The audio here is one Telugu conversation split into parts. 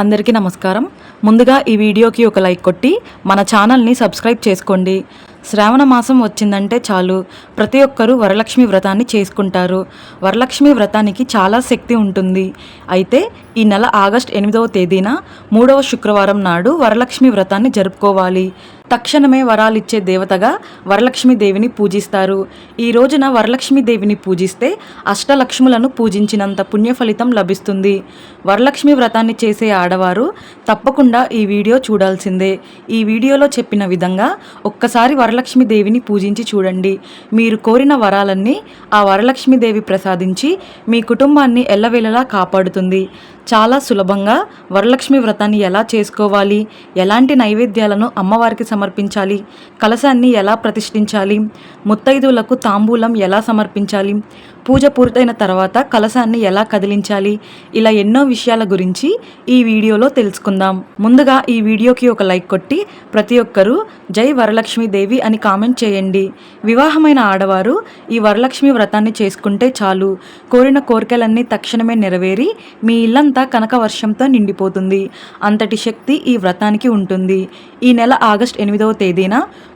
అందరికీ నమస్కారం. ముందుగా ఈ వీడియోకి ఒక లైక్ కొట్టి మన ఛానల్ని సబ్స్క్రైబ్ చేసుకోండి. శ్రావణ మాసం వచ్చిందంటే చాలు. ప్రతి ఒక్కరూ వరలక్ష్మి వ్రతాన్ని చేసుకుంటారు. వరలక్ష్మి వ్రతానికి చాలా శక్తి ఉంటుంది. అయితే ఈ నెల ఆగస్ట్ ఎనిమిదవ తేదీన మూడవ శుక్రవారం నాడు వరలక్ష్మి వ్రతాన్ని జరుపుకోవాలి. తక్షణమే వరాలిచ్చే దేవతగా వరలక్ష్మి దేవిని పూజిస్తారు. ఈ రోజున వరలక్ష్మి దేవిని పూజిస్తే అష్టలక్ష్ములను పూజించినంత పుణ్యఫలితం లభిస్తుంది. వరలక్ష్మి వ్రతాన్ని చేసే ఆడవారు తప్పకుండా ఈ వీడియో చూడాల్సిందే. ఈ వీడియోలో చెప్పిన విధంగా ఒక్కసారి వరలక్ష్మి దేవిని పూజించి చూడండి. మీరు కోరిన వరాలన్నీ ఆ వరలక్ష్మి దేవి ప్రసాదించి మీ కుటుంబాన్ని ఎల్లవేళలా కాపాడుతుంది. చాలా సులభంగా వరలక్ష్మి వ్రతాన్ని ఎలా చేసుకోవాలి? ఎలాంటి నైవేద్యాలను అమ్మవారికి సమర్పించాలి? కలశాన్ని ఎలా ప్రతిష్ఠించాలి? ముత్తైదువులకు తాంబూలం ఎలా సమర్పించాలి? పూజ పూర్తయిన తర్వాత కలశాన్ని ఎలా కదిలించాలి? ఇలా ఎన్నో విషయాల గురించి ఈ వీడియోలో తెలుసుకుందాం. ముందుగా ఈ వీడియోకి ఒక లైక్ కొట్టి ప్రతి ఒక్కరూ జై వరలక్ష్మీదేవి అని కామెంట్ చేయండి. వివాహమైన ఆడవారు ఈ వరలక్ష్మి వ్రతాన్ని చేసుకుంటే చాలు. కోరిన కోరికలన్నీ తక్షణమే నెరవేరి మీ ఇల్లంతా కనక వర్షంతో నిండిపోతుంది. అంతటి శక్తి ఈ వ్రతానికి ఉంటుంది. ఈ నెల ఆగస్ట్ ఎనిమిదవ తేదీన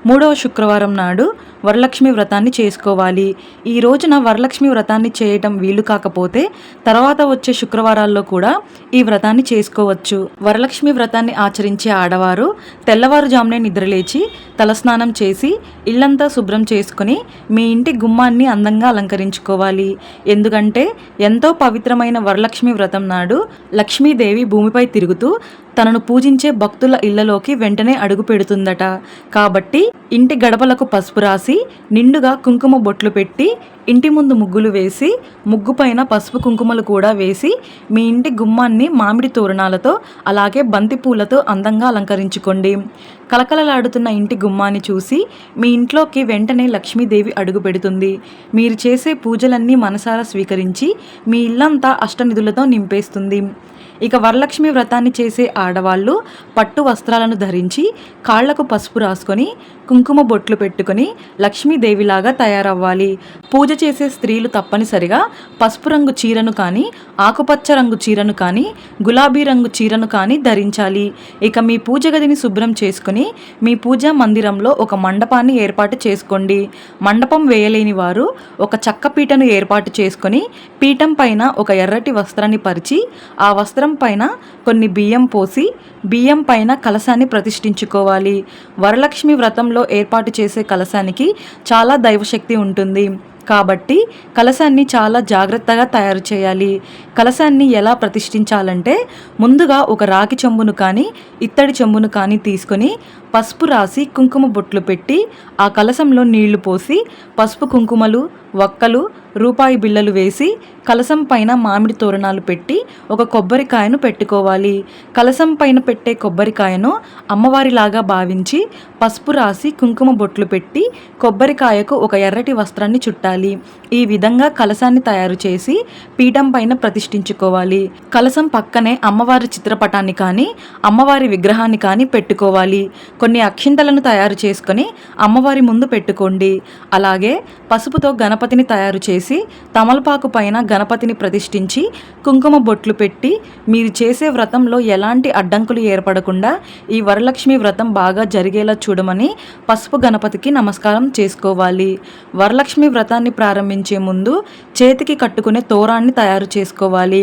మూడవ శుక్రవారం నాడు వరలక్ష్మి వ్రతాన్ని చేసుకోవాలి. ఈ రోజున వరలక్ష్మి వ్రతాన్ని చేయటం వీలు కాకపోతే తర్వాత వచ్చే శుక్రవారాల్లో కూడా ఈ వ్రతాన్ని చేసుకోవచ్చు. వరలక్ష్మి వ్రతాన్ని ఆచరించే ఆడవారు తెల్లవారుజామునే నిద్రలేచి తలస్నానం చేసి ఇల్లంతా శుభ్రం చేసుకుని మీ ఇంటి గుమ్మాన్ని అందంగా అలంకరించుకోవాలి. ఎందుకంటే ఎంతో పవిత్రమైన వరలక్ష్మి వ్రతం నాడు లక్ష్మీదేవి భూమిపై తిరుగుతూ తనను పూజించే భక్తుల ఇళ్ళలోకి వెంటనే అడుగు పెడుతుందట. కాబట్టి ఇంటి గడపలకు పసుపు రాసి నిండుగా కుంకుమ బొట్లు పెట్టి ఇంటి ముందు ముగ్గులు వేసి ముగ్గు పైన పసుపు కుంకుమలు కూడా వేసి మీ ఇంటి గుమ్మాన్ని మామిడి తోరణాలతో అలాగే బంతి పూలతో అందంగా అలంకరించుకోండి. కలకలలాడుతున్న ఇంటి గుమ్మాన్ని చూసి మీ ఇంట్లోకి వెంటనే లక్ష్మీదేవి అడుగు పెడుతుంది. మీరు చేసే పూజలన్నీ మనసారా స్వీకరించి మీ ఇల్లంతా అష్టనిధులతో నింపేస్తుంది. ఇక వరలక్ష్మి వ్రతాన్ని చేసే ఆడవాళ్ళు పట్టు వస్త్రాలను ధరించి కాళ్ళకు పసుపు రాసుకొని కుంకుమ బొట్లు పెట్టుకొని లక్ష్మీదేవిలాగా తయారవ్వాలి. పూజ చేసే స్త్రీలు తప్పనిసరిగా పసుపు రంగు చీరను కానీ ఆకుపచ్చ రంగు చీరను కానీ గులాబీ రంగు చీరను కానీ ధరించాలి. ఇక మీ పూజ గదిని శుభ్రం చేసుకుని మీ పూజా మందిరంలో ఒక మండపాన్ని ఏర్పాటు చేసుకోండి. మండపం వేయలేని వారు ఒక చక్క పీటను ఏర్పాటు చేసుకొని పీఠం పైన ఒక ఎర్రటి వస్త్రాన్ని పరిచి ఆ వస్త్రం పైన కొన్ని బియ్యం పోసి బియ్యం పైన కలశాన్ని ప్రతిష్ఠించుకోవాలి. వరలక్ష్మి వ్రతంలో ఏర్పాటు చేసే కలశానికి చాలా దైవశక్తి ఉంటుంది. కాబట్టి కలశాన్ని చాలా జాగ్రత్తగా తయారు చేయాలి. కలశాన్ని ఎలా ప్రతిష్ఠించాలంటే ముందుగా ఒక రాగి చెంబును కానీ ఇత్తడి చెంబును కానీ తీసుకొని పసుపు రాసి కుంకుమ బొట్లు పెట్టి ఆ కలశంలో నీళ్ళు పోసి పసుపు కుంకుమలు వక్కలు రూపాయి బిళ్ళలు వేసి కలసం పైన మామిడి తోరణాలు పెట్టి ఒక కొబ్బరికాయను పెట్టుకోవాలి. కలసం పైన పెట్టే కొబ్బరికాయను అమ్మవారిలాగా భావించి పసుపు రాసి కుంకుమ బొట్లు పెట్టి కొబ్బరికాయకు ఒక ఎర్రటి వస్త్రాన్ని చుట్టాలి. ఈ విధంగా కలసాన్ని తయారు చేసి పీఠం పైన ప్రతిష్ఠించుకోవాలి. కలసం పక్కనే అమ్మవారి చిత్రపటాన్ని కానీ అమ్మవారి విగ్రహాన్ని కానీ పెట్టుకోవాలి. కొన్ని అక్షింతలను తయారు చేసుకొని అమ్మవారి ముందు పెట్టుకోండి. అలాగే పసుపుతో గణపతిని తయారు చేసి తమలపాకు పైన గణపతిని ప్రతిష్ఠించి కుంకుమ బొట్లు పెట్టి మీరు చేసే వ్రతంలో ఎలాంటి అడ్డంకులు ఏర్పడకుండా ఈ వరలక్ష్మి వ్రతం బాగా జరిగేలా చూడమని పసుపు గణపతికి నమస్కారం చేసుకోవాలి. వరలక్ష్మి వ్రతాన్ని ప్రారంభించే ముందు చేతికి కట్టుకునే తోరాన్ని తయారు చేసుకోవాలి.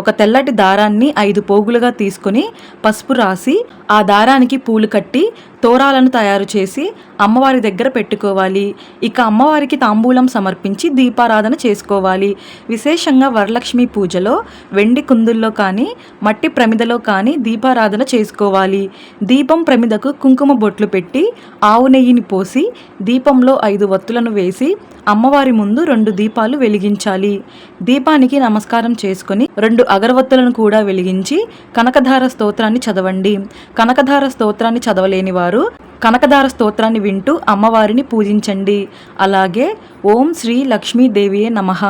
ఒక తెల్లటి దారాన్ని ఐదు పోగులుగా తీసుకొని పసుపు రాసి ఆ దారానికి పూలు కట్టి తోరాలను తయారు చేసి అమ్మవారి దగ్గర పెట్టుకోవాలి. ఇక అమ్మవారికి తాంబూలం సమర్పించి దీపారాధన చేసుకోవాలి. విశేషంగా వరలక్ష్మి పూజలో వెండి కుందుల్లో కానీ మట్టి ప్రమిదలో కానీ దీపారాధన చేసుకోవాలి. దీపం ప్రమిదకు కుంకుమ బొట్లు పెట్టి ఆవు నెయ్యిని పోసి దీపంలో ఐదు వత్తులను వేసి అమ్మవారి ముందు రెండు దీపాలు వెలిగించాలి. దీపానికి నమస్కారం చేసుకొని రెండు అగరవత్తులను కూడా వెలిగించి కనకధార స్తోత్రాన్ని చదవండి. కనకధార స్తోత్రాన్ని చదవలేని వారు కనకదార స్తోత్రాన్ని వింటూ అమ్మవారిని పూజించండి. అలాగే ఓం శ్రీ లక్ష్మీదేవియే నమః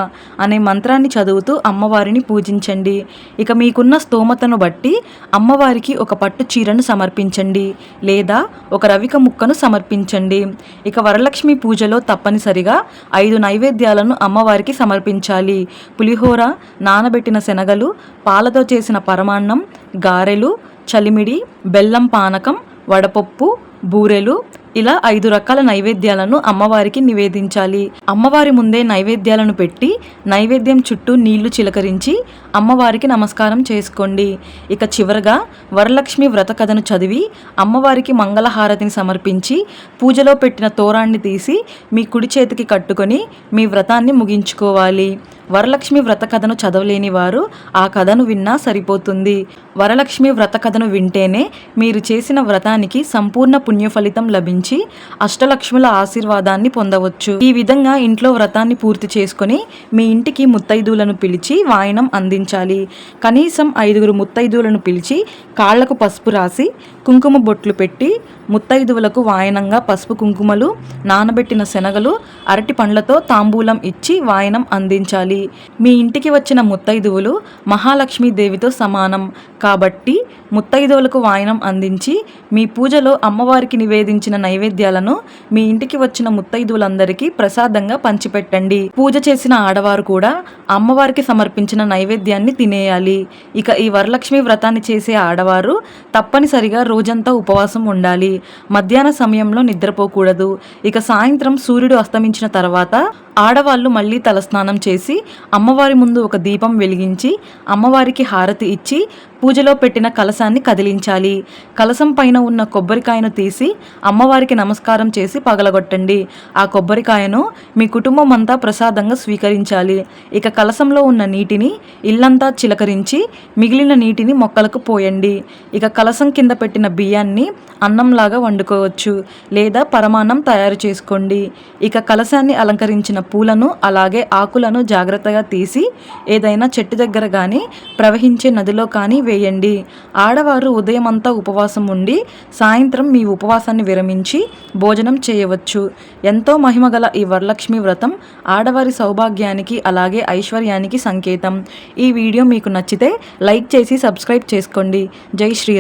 అనే మంత్రాన్ని చదువుతూ అమ్మవారిని పూజించండి. ఇక మీకున్న స్తోమతను బట్టి అమ్మవారికి ఒక పట్టు చీరను సమర్పించండి లేదా ఒక రవిక ముక్కను సమర్పించండి. ఇక వరలక్ష్మి పూజలో తప్పనిసరిగా ఐదు నైవేద్యాలను అమ్మవారికి సమర్పించాలి. పులిహోర నానబెట్టిన శనగలు పాలతో చేసిన పరమాన్నం గారెలు చలిమిడి బెల్లం పానకం వడపప్పు బూరెలు. ఇలా ఐదు రకాల నైవేద్యాలను అమ్మవారికి నివేదించాలి. అమ్మవారి ముందే నైవేద్యాలను పెట్టి నైవేద్యం చుట్టూ నీళ్ళు చిలకరించి అమ్మవారికి నమస్కారం చేసుకోండి. ఇక చివరగా వరలక్ష్మి వ్రత కథను చదివి అమ్మవారికి మంగళహారతిని సమర్పించి పూజలో పెట్టిన తోరాన్ని తీసి మీ కుడి చేతికి కట్టుకొని మీ వ్రతాన్ని ముగించుకోవాలి. వరలక్ష్మి వ్రత కథను చదవలేని వారు ఆ కథను విన్నా సరిపోతుంది. వరలక్ష్మి వ్రత కథను వింటేనే మీరు చేసిన వ్రతానికి సంపూర్ణ పుణ్య ఫలితం లభించి అష్టలక్ష్ముల ఆశీర్వాదాన్ని పొందవచ్చు. ఈ విధంగా ఇంట్లో వ్రతాన్ని పూర్తి చేసుకొని మీ ఇంటికి ముత్తైదువులను పిలిచి వాయనం అందించాలి. కనీసం ఐదుగురు ముత్తైదువులను పిలిచి కాళ్ళకు పసుపు రాసి కుంకుమ బొట్లు పెట్టి ముత్తైదువులకు వాయనంగా పసుపు కుంకుమలు నానబెట్టిన శనగలు అరటి పండ్లతో తాంబూలం ఇచ్చి వాయనం అందించాలి. మీ ఇంటికి వచ్చిన ముత్తైదువులు మహాలక్ష్మీదేవితో సమానం. కాబట్టి ముత్తైదువులకు వాయనం అందించి మీ పూజలో అమ్మవారికి నివేదించిన నైవేద్యాలను మీ ఇంటికి వచ్చిన ముత్తైదువులందరికీ ప్రసాదంగా పంచిపెట్టండి. పూజ చేసిన ఆడవారు కూడా అమ్మవారికి సమర్పించిన నైవేద్యాన్ని తినేయాలి. ఇక ఈ వరలక్ష్మి వ్రతాన్ని చేసే ఆడవారు తప్పనిసరిగా రోజంతా ఉపవాసం ఉండాలి. మధ్యాహ్న సమయంలో నిద్రపోకూడదు. ఇక సాయంత్రం సూర్యుడు అస్తమించిన తర్వాత ఆడవాళ్ళు మళ్ళీ తలస్నానం చేసి అమ్మవారి ముందు ఒక దీపం వెలిగించి అమ్మవారికి హారతి ఇచ్చి పూజలో పెట్టిన కలశాన్ని కదిలించాలి. కలశం పైన ఉన్న కొబ్బరికాయను తీసి అమ్మవారికి నమస్కారం చేసి పగలగొట్టండి. ఆ కొబ్బరికాయను మీ కుటుంబం అంతా ప్రసాదంగా స్వీకరించాలి. ఇక కలశంలో ఉన్న నీటిని ఇల్లంతా చిలకరించి మిగిలిన నీటిని మొక్కలకు పోయండి. ఇక కలశం కింద పెట్టిన బియ్యాన్ని అన్నంలాగా వండుకోవచ్చు లేదా పరమాన్నం తయారు చేసుకోండి. ఇక కలశాన్ని అలంకరించిన పూలను అలాగే ఆకులను జాగ్రత్తగా తీసి ఏదైనా చెట్టు దగ్గర కానీ ప్రవహించే నదిలో కానీ వేయండి. ఆడవారు ఉదయం అంతా ఉపవాసం ఉండి సాయంత్రం మీ ఉపవాసాన్ని విరమించి భోజనం చేయవచ్చు. ఎంతో మహిమగల ఈ వరలక్ష్మి వ్రతం ఆడవారి సౌభాగ్యానికి అలాగే ఐశ్వర్యానికి సంకేతం. ఈ వీడియో మీకు నచ్చితే లైక్ చేసి సబ్స్క్రైబ్ చేసుకోండి. జై శ్రీ